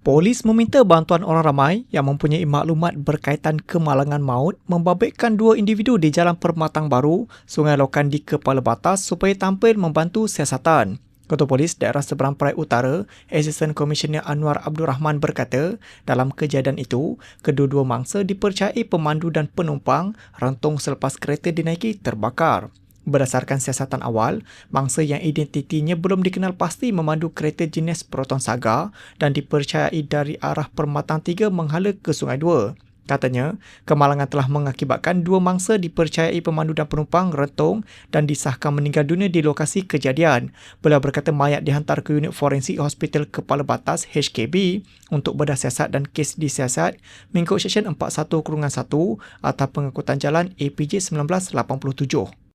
Polis meminta bantuan orang ramai yang mempunyai maklumat berkaitan kemalangan maut membabitkan dua individu di Jalan Permatang Baru, Sungai Lokan di Kepala Batas supaya tampil membantu siasatan. Ketua Polis Daerah Seberang Perai Utara, Asisten Komisioner Anwar Abdul Rahman berkata, dalam kejadian itu, kedua-dua mangsa dipercayai pemandu dan penumpang rentung selepas kereta dinaiki terbakar. Berdasarkan siasatan awal, mangsa yang identitinya belum dikenal pasti memandu kereta jenis Proton Saga dan dipercayai dari arah Permatang 3 menghala ke Sungai 2. Katanya, kemalangan telah mengakibatkan dua mangsa dipercayai pemandu dan penumpang rentung dan disahkan meninggal dunia di lokasi kejadian. Beliau berkata mayat dihantar ke unit forensik Hospital Kepala Batas HKB untuk bedah siasat dan kes disiasat mengikut Seksyen 41-1 atau pengangkutan jalan APJ 1987.